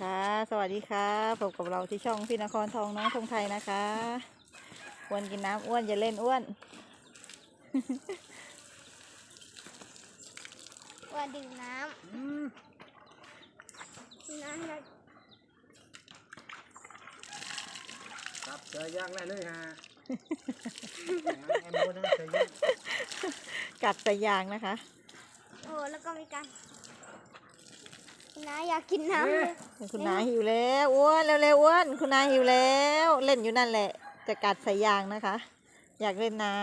ค่ะ สวัสดีค่ะพบกับเราที่ช่องพี่นครทองน้องทงไทยนะคะอ้วนกินน้ำอ้วนอย่าเล่นอ้วนว่าดื่มน้ำน้ำนะครับเจอย่างได้เลยฮะแอมโบนะเจย่างกัดใส่ยางนะคะ โอ้แล้วก็มีการ น้าอยากกินน้ำเลยคุณนาหิวแล้วอ้วนเร็วๆอ้วนคุณนาหิวแล้ว เล่นอยู่นั่นแหละ จะกัดใส่ยางนะคะ อยากเล่นน้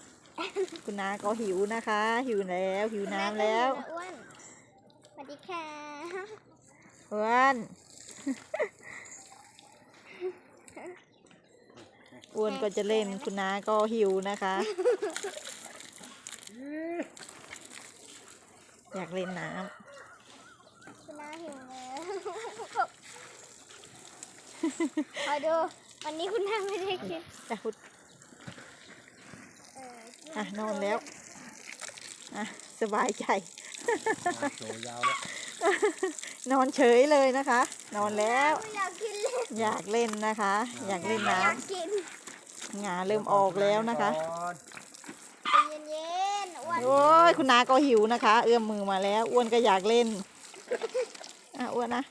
ำคุณนาก็หิวนะคะ หิวแล้วหิวน้ำแล้วอ้วนสวัสดีค่ะอ้วนอ้วนก็จะเล่นคุณนาก็หิวนะคะ อยากเล่นน้คุณน้า หิวแล้วคอยดูวันนี้คุณน้าไม่ได้กินำจะพุดเออกิอะนอนแล้วอะสบายใจ โชว์ยาวแล้วนอนเฉยเลยนะคะ นอนแล้วไม่อยากกินเลยอยากเล่นนะคะ อยากเล่นน้อยากกินำงาเริ่มออกแล้วนะคะใจเย็นๆอ้วน โอ้ยคุณนาก็หิวนะคะ เอื้อมมือมาแล้ว อ้วนก็อยากเล่น อะอ้วนนะ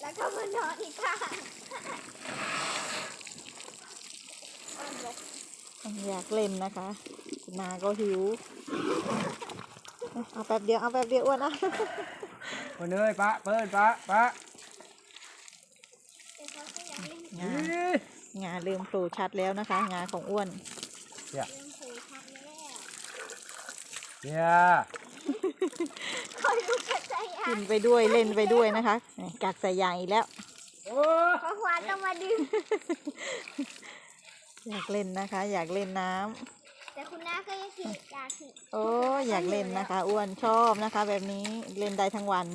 แล้วก็มานอนอีกข้างอ้วนบอกอยากเล่นนะคะคุณนาก็หิว เอาแป๊บเดียว เอาแป๊บเดียวอ้วนนะคนเอ้ยปะเปิ้ลปะปะแต่เขาก็อยากเล่นงางาเริ่มโผล่ชัดแล้วนะคะ งาของอ้วนเล่นผูชัดแล้วเดี๋ยว คอยดูกระใจอะกินไปด้วยเล่นไปด้วยนะคะนี่กัดใส่ยางอีกแล้ว โอ้เพราะควานต้องมาดึง อยากเล่นนะคะ อยากเล่นน้ำแต่คุณน้าก็ยังกินอยากกินโอ้อยากเล่นนะคะ อ้วนชอบนะคะ แบบนี้เล่นได้ทั้งวัน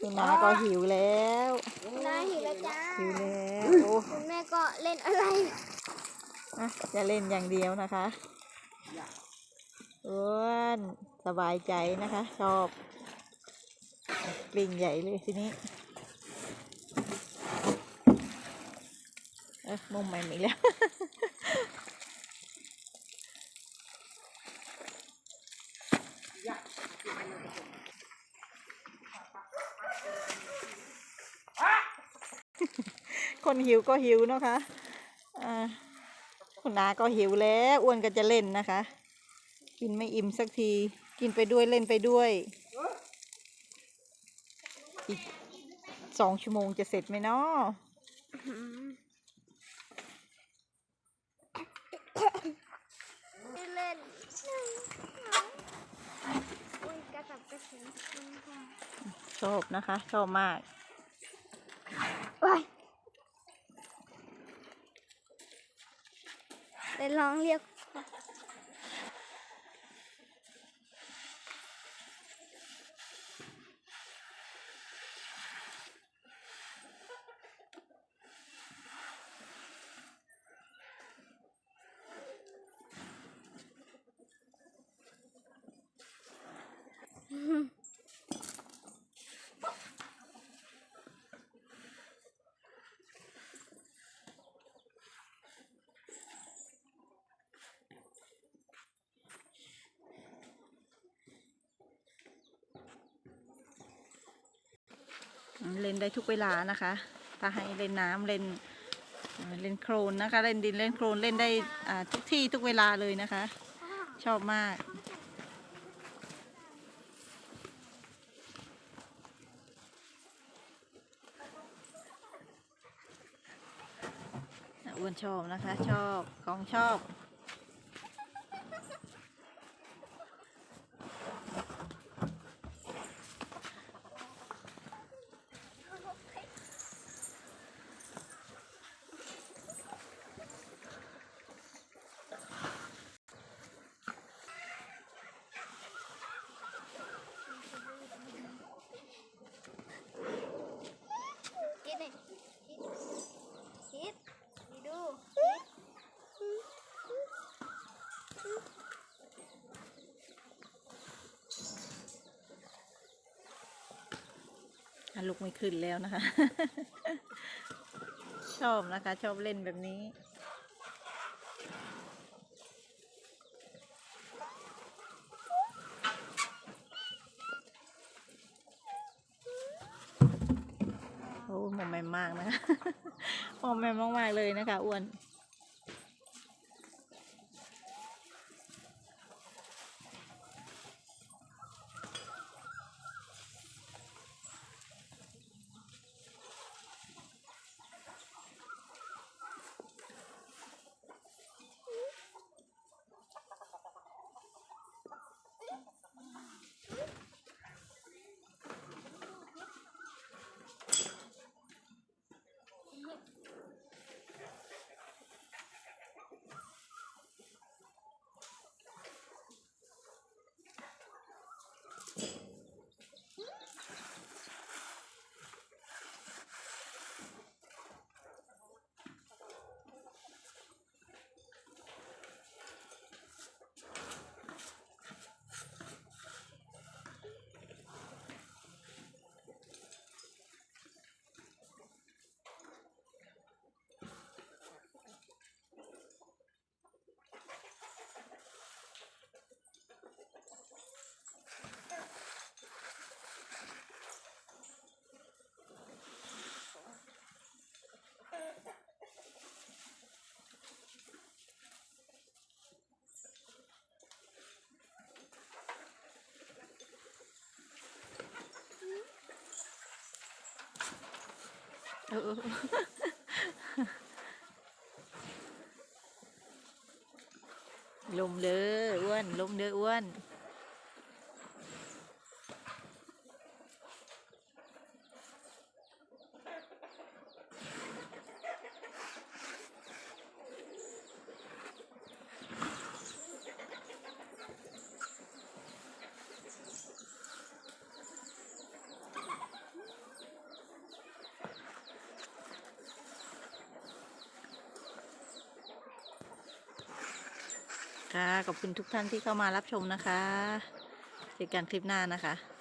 คุณนาก็หิวแล้วคุณน้าหิวแล้วจ้าหิวแล้วโอ้คุณแม่ก็เล่นอะไรอะจะเล่นอย่างเดียวนะคะ อ้วนสบายใจนะคะ ชอบกลิ่งใหญ่เลยทีนี้เออมุมใหม่อีกแล้ว คนหิวก็หิวนะคะ อ่า คุณนาก็หิวแล้ว อ้วนก็จะเล่นนะคะ กินไม่อิ่มสักที กินไปด้วยเล่นไปด้วย อีกสองชั่วโมงจะเสร็จไหมเนาะเล่นอุ้ยกระสับกระเฉงชอบนะคะ ชอบมากว้ายได้ลองเรียก เล่นได้ทุกเวลานะคะ ถ้าให้เล่นน้ำเล่นเล่นโครนนะคะ เล่นดินเล่นโครนเล่นได้ทุกที่ทุกเวลาเลยนะคะ ชอบมากอ้วนชอบนะคะ ชอบของชอบ คิดหน่อยคิดคิดดูคิด อะ ลุกไม่ขึ้นแล้วนะคะ ชอบนะคะ ชอบเล่นแบบนี้ โอ้หมอมแมมมากนะคะมอมแมมมากๆเลยนะคะอ้วน ลมเด้ออ้วนลมเด้ออ้วน ค่ะ ขอบคุณทุกท่านที่เข้ามารับชมนะคะ เจอกันคลิปหน้านะคะ